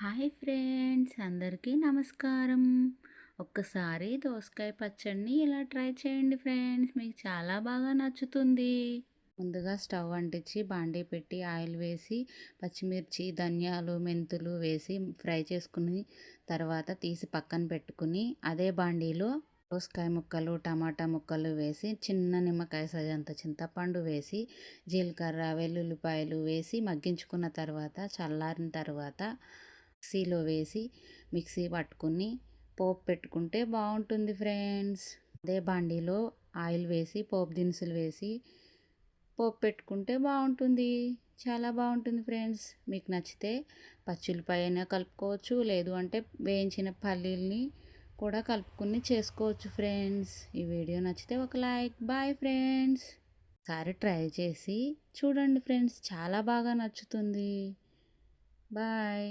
Hi friends అందరికీ నమస్కారం. ఒక్కసారి దోసకాయ పచ్చడిని ఇలా ట్రై చేయండి ఫ్రెండ్స్ మీకు చాలా బాగా నచ్చుతుంది. ముందుగా స్టవ్ అంటించి బాండీ పెట్టి ఆయిల్ వేసి పచ్చిమిర్చి ధనియాలు మెంతులు వేసి ఫ్రై చేసుకుని తర్వాత తీసి పక్కన పెట్టుకుని అదే బాండీలో దోసకాయ ముక్కలు టమాటా ముక్కలు వేసి చిన్న నిమ్మకాయ సజంత చింతపండు వేసి జీలకర్ర వెల్లుల్లిపాయలు వేసి మగ్గించుకున్న తర్వాత చల్లారిన తర్వాత మిక్సీలో వేసి మిక్సీ పట్టుకుని పోపు పెట్టుకుంటే బాగుంటుంది ఫ్రెండ్స్. అదే బండిలో ఆయిల్ వేసి పోపు దినుసులు వేసి పోపు పెట్టుకుంటే బాగుంటుంది. చాలా బాగుంటుంది ఫ్రెండ్స్. మీకు నచ్చితే పచ్చిమిరపకాయ అయినా కలుపుకోవచ్చు లేదు అంటే వేయించిన పల్లీల్ని కూడా కలుపుకుని చేసుకోవచ్చు ఫ్రెండ్స్. ఈ వీడియో నచ్చితే ఒక లైక్. Bye friends. ఒకసారి ట్రై చేసి చూడండి ఫ్రెండ్స్. చాలా బాగా నచ్చుతుంది. బాయ్.